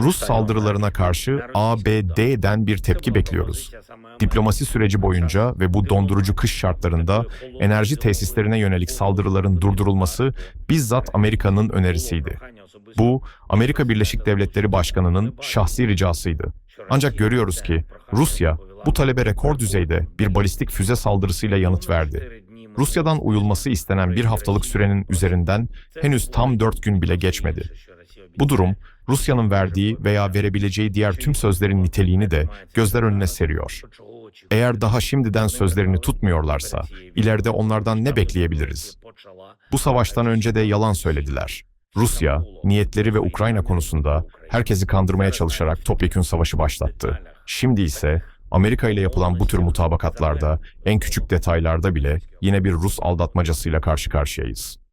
Rus saldırılarına karşı ABD'den bir tepki bekliyoruz. Diplomasi süreci boyunca ve bu dondurucu kış şartlarında enerji tesislerine yönelik saldırıların durdurulması bizzat Amerika'nın önerisiydi. Bu, Amerika Birleşik Devletleri Başkanı'nın şahsi ricasıydı. Ancak görüyoruz ki Rusya bu talebe rekor düzeyde bir balistik füze saldırısıyla yanıt verdi. Rusya'dan uyulması istenen bir haftalık sürenin üzerinden henüz tam dört gün bile geçmedi. Bu durum, Rusya'nın verdiği veya verebileceği diğer tüm sözlerin niteliğini de gözler önüne seriyor. Eğer daha şimdiden sözlerini tutmuyorlarsa, ileride onlardan ne bekleyebiliriz? Bu savaştan önce de yalan söylediler. Rusya, niyetleri ve Ukrayna konusunda herkesi kandırmaya çalışarak topyekün savaşı başlattı. Şimdi ise Amerika ile yapılan bu tür mutabakatlarda en küçük detaylarda bile yine bir Rus aldatmacasıyla karşı karşıyayız.